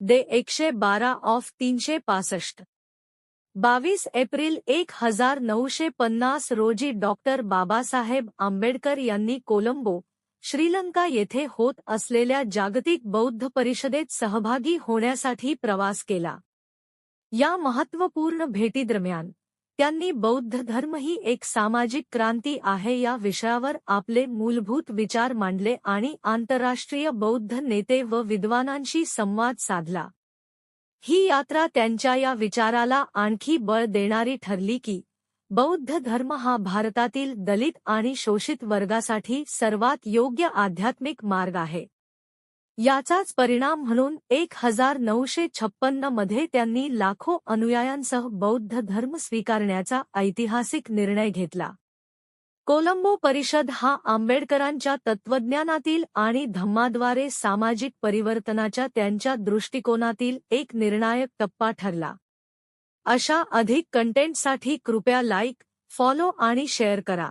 दे एकशे बारा ऑफ तीनशे पासष्ट. बावीस एप्रिल एक हजार नऊशे पन्नास रोजी डॉक्टर बाबासाहेब आंबेडकर यांनी कोलंबो श्रीलंका येथे होत असलेल्या जागतिक बौद्ध परिषदेत सहभागी होण्यासाठी प्रवास केला. या महत्त्वपूर्ण भेटीदरम्यान त्यांनी बौद्ध धर्म ही एक सामाजिक क्रांती आहे या विषयावर आपले मूलभूत विचार मांडले आणि आंतरराष्ट्रीय बौद्ध नेते व विद्वानांशी संवाद साधला. ही यात्रा त्यांच्या या विचाराला आणखी बळ देणारी ठरली की, बौद्ध धर्म हा भारतातील दलित आणि शोषित वर्गासाठी सर्वात योग्य आध्यात्मिक मार्ग आहे. याचाच परिणाम म्हणून एक हजार नऊशे छप्पन्नमध्ये त्यांनी लाखो अनुयायांसह बौद्ध धर्म स्वीकारण्याचा ऐतिहासिक निर्णय घेतला. कोलंबो परिषद हा आंबेडकरांच्या तत्त्वज्ञानातील आणि धम्माद्वारे सामाजिक परिवर्तनाच्या त्यांच्या दृष्टिकोनातील एक निर्णायक टप्पा ठरला. अशा अधिक कंटेंटसाठी कृपया लाईक फॉलो आणि शेअर करा.